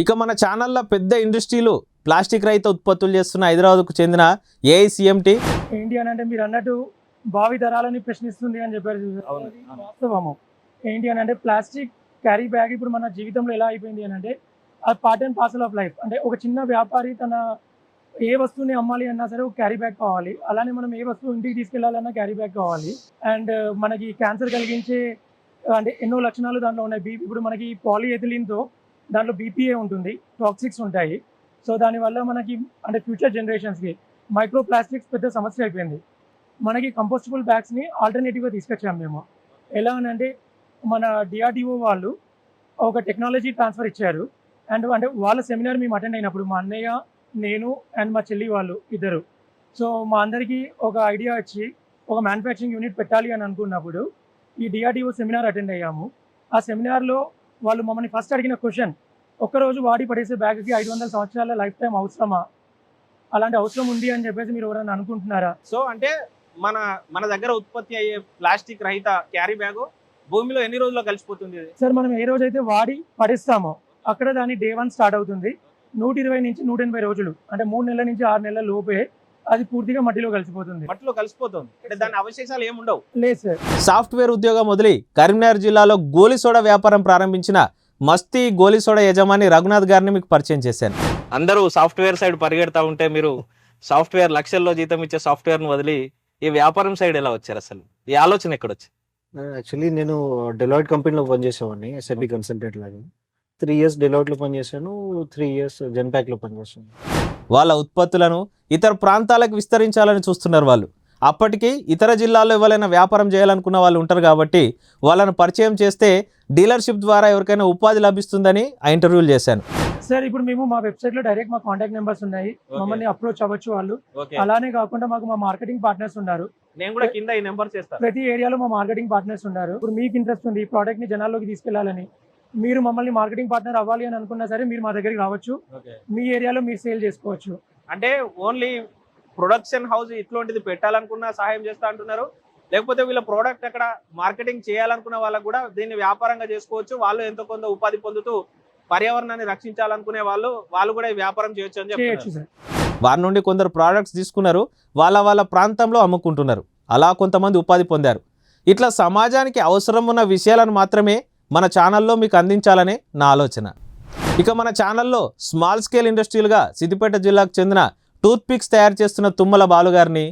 ఇక మన ఛానల్లో పెద్ద ఇండస్ట్రీలు ప్లాస్టిక్ రహిత ఉత్పత్తులు చేస్తున్న హైదరాబాద్కు చెందిన ఏఐసిఎంటి ఏంటి అని అంటే మీరు అన్నట్టు భావి తరాలని ప్రశ్నిస్తుంది అని చెప్పారు. వాస్తవము. ఏంటి అని అంటే ప్లాస్టిక్ క్యారీ బ్యాగ్ ఇప్పుడు మన జీవితంలో ఎలా అయిపోయింది అని అంటే అది part and parcel of life అంటే ఒక చిన్న వ్యాపారి తన ఏ వస్తువుని అమ్మాలి అన్నా సరే ఒక క్యారీ బ్యాగ్ కావాలి. అలానే మనం ఏ వస్తువు ఇంటికి తీసుకెళ్ళాలన్నా క్యారీ బ్యాగ్ కావాలి. అండ్ మనకి క్యాన్సర్ కలిగించే అంటే ఎన్నో లక్షణాలు దాంట్లో ఉన్నాయి. బీ ఇప్పుడు మనకి పాలిఎథిలిన్తో దాంట్లో బీపీఏ ఉంటుంది టాక్సిక్స్ ఉంటాయి. సో దానివల్ల మనకి అంటే ఫ్యూచర్ జనరేషన్స్కి మైక్రో ప్లాస్టిక్స్ పెద్ద సమస్య అయిపోయింది. మనకి కంపోస్టబుల్ బ్యాగ్స్ని ఆల్టర్నేటివ్గా తీసుకొచ్చాము మేము. ఎలా అని అంటే మన డిఆర్డిఓ వాళ్ళు ఒక టెక్నాలజీ ట్రాన్స్ఫర్ ఇచ్చారు. అండ్ అంటే వాళ్ళ సెమినార్ మేము అటెండ్ అయినప్పుడు మా అన్నయ్య నేను అండ్ మా చెల్లి వాళ్ళు ఇద్దరు. సో మా అందరికీ ఒక ఐడియా వచ్చి ఒక మ్యానుఫ్యాక్చరింగ్ యూనిట్ పెట్టాలి అని అనుకున్నప్పుడు ఈ డిఆర్డిఓ సెమినార్ అటెండ్ అయ్యాము. ఆ సెమినార్లో వాళ్ళు మమ్మల్ని ఫస్ట్ అడిగిన క్వశ్చన్ ఒక్కరోజు వాడి పడేసే బ్యాగ్కి ఐదు వందల సంవత్సరాల లైఫ్ టైం అవసరమా? అలాంటి అవసరం ఉంది అని చెప్పేసి మీరు ఎవరైనా అనుకుంటున్నారా? సో అంటే మన మన దగ్గర ఉత్పత్తి అయ్యే ప్లాస్టిక్ రహిత క్యారీ బ్యాగ్ భూమిలో ఎన్ని రోజుల్లో కలిసిపోతుంది సార్ మనం ఏ రోజైతే వాడి పడేస్తామో అక్కడ దాని డే వన్ స్టార్ట్ అవుతుంది. నూట ఇరవై నుంచి నూట ఎనభై రోజులు అంటే మూడు నెలల నుంచి ఆరు నెలల లోపే అది పూర్తిగా మట్టిలో కలిసిపోతుంది. మట్టిలో కలిసిపోతుంది. అంటే దాని అవశేషాలు ఏముండవు? లేదు సార్. సాఫ్ట్వేర్ ఉద్యోగం మొదలి కరీంనగర్ జిల్లాలో గోలీ సోడా వ్యాపారం ప్రారంభించిన మస్తీ గోలీ సోడా యజమాని రఘునాథ్ గారిని మీకు పరిచయం చేశాను. అందరూ సాఫ్ట్వేర్ సైడ్ పరిగెడతా ఉంటే మీరు సాఫ్ట్వేర్ లక్షల్లో జీతం ఇచ్చే సాఫ్ట్వేర్ను వదిలి ఈ వ్యాపారం సైడ్ ఎలా వచ్చారు అసలు? ఈ ఆలోచన ఎక్కడ వచ్చింది యాక్చువల్లీ నేను డెలాయిట్ కంపెనీలో పనిచేసేవాడిని ఎస్ఐపి కన్సల్టెంట్ లాగా. త్రీ ఇయర్స్ డెలాయిట్లో పనిచేశాను త్రీ ఇయర్స్ జెన్పాక్లో పనిచేశాను. వాళ్ళ ఉత్పత్తులను ఇతర ప్రాంతాలకు విస్తరించాలని చూస్తున్నారు వాళ్ళు. అప్పటికి ఇతర జిల్లాల్లో ఎవరైనా వ్యాపారం చేయాలనుకున్న వాళ్ళు ఉంటారు కాబట్టి వాళ్ళను పరిచయం చేస్తే డీలర్షిప్ ద్వారా ఎవరికైనా ఉపాధి లభిస్తుందని ఆ ఇంటర్వ్యూలు చేశాను. సార్ ఇప్పుడు మేము మా వెబ్సైట్లో డైరెక్ట్ మా కాంటాక్ట్ నెంబర్స్ ఉన్నాయి. మమ్మల్ని అప్రోచ్ అవ్వచ్చు వాళ్ళు. అలానే కాకుండా మాకు మా మార్కెటింగ్ పార్ట్నర్స్ ఉన్నారు. నేను కూడా కింద ఈ నెంబర్ చేస్తాను ప్రతి ఏరియాలో మా మార్కెటింగ్ పార్ట్నర్స్ ఉన్నారు. ఇప్పుడు మీకు ఇంట్రెస్ట్ ఉంది ఈ ప్రోడక్ట్ని జనాల్లోకి తీసుకెళ్ళాలని మీరు మమ్మల్ని మార్కెటింగ్ పార్ట్నర్ అవ్వాలి అని అనుకున్నా సరే మీరు మా దగ్గరికి రావచ్చు. మీ ఏరియాలో మీరు సేల్ చేసుకోవచ్చు. అంటే ఓన్లీ ప్రొడక్షన్ హౌస్ ఇట్లాంటిది పెట్టాలనుకున్న సహాయం చేస్తా అంటున్నారు. లేకపోతే వీళ్ళ ప్రోడక్ట్ అక్కడ మార్కెటింగ్ చేయాలనుకున్న వాళ్ళకు కూడా దీన్ని వ్యాపారంగా చేసుకోవచ్చు. వాళ్ళు ఎంతో కొంత ఉపాధి పొందుతూ పర్యావరణాన్ని రక్షించాలనుకునే వాళ్ళు వాళ్ళు కూడా ఈ వ్యాపారం చేయొచ్చు అని చేయొచ్చు సార్. వారి నుండి కొందరు ప్రోడక్ట్స్ తీసుకున్నారు వాళ్ళ వాళ్ళ ప్రాంతంలో అమ్ముకుంటున్నారు. అలా కొంతమంది ఉపాధి పొందారు. ఇట్లా సమాజానికి అవసరం ఉన్న విషయాలను మాత్రమే మన ఛానల్లో మీకు అందించాలనే నా ఆలోచన. ఇక మన ఛానల్లో స్మాల్ స్కేల్ ఇండస్ట్రీలుగా సిద్దిపేట జిల్లాకు చెందిన టూత్ పిక్స్ తయారు చేస్తున్న తుమ్మల బాలుగారిని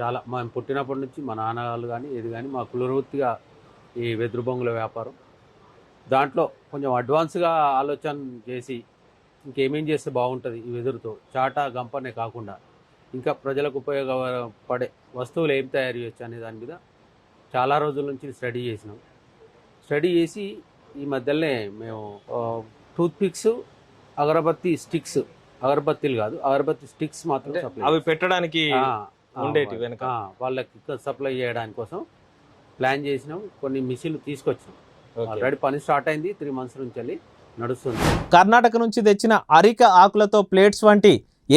చాలా మేము పుట్టినప్పటి నుంచి మా నాన్నగారు కానీ ఏది కానీ మా కులవృత్తిగా ఈ వెదురు బొంగుల వ్యాపారం. దాంట్లో కొంచెం అడ్వాన్స్గా ఆలోచన చేసి ఇంకేమేం చేస్తే బాగుంటుంది ఈ వెదురుతో? చాటా గంపనే కాకుండా ఇంకా ప్రజలకు ఉపయోగపడే వస్తువులు ఏం తయారు చేయొచ్చు అనే దాని మీద చాలా రోజుల నుంచి స్టడీ చేసినాం. స్టడీ చేసి ఈ మధ్యలోనే మేము టూత్పిక్స్ అగరబత్తి స్టిక్స్ అగరబత్తీలు కాదు అగరబత్తి స్టిక్స్ మాత్రం సప్లై అవి పెట్టడానికి ఉండేటి వెనక. వాళ్ళకి సప్లై చేయడానికి కోసం ప్లాన్ చేసినాం కొన్ని మిషన్లు తీసుకొచ్చాం ఆల్రెడీ పని స్టార్ట్ అయింది త్రీ మంత్స్ నుంచి వెళ్ళి నడుస్తుంది. కర్ణాటక నుంచి తెచ్చిన అరిక ఆకులతో ప్లేట్స్ వంటి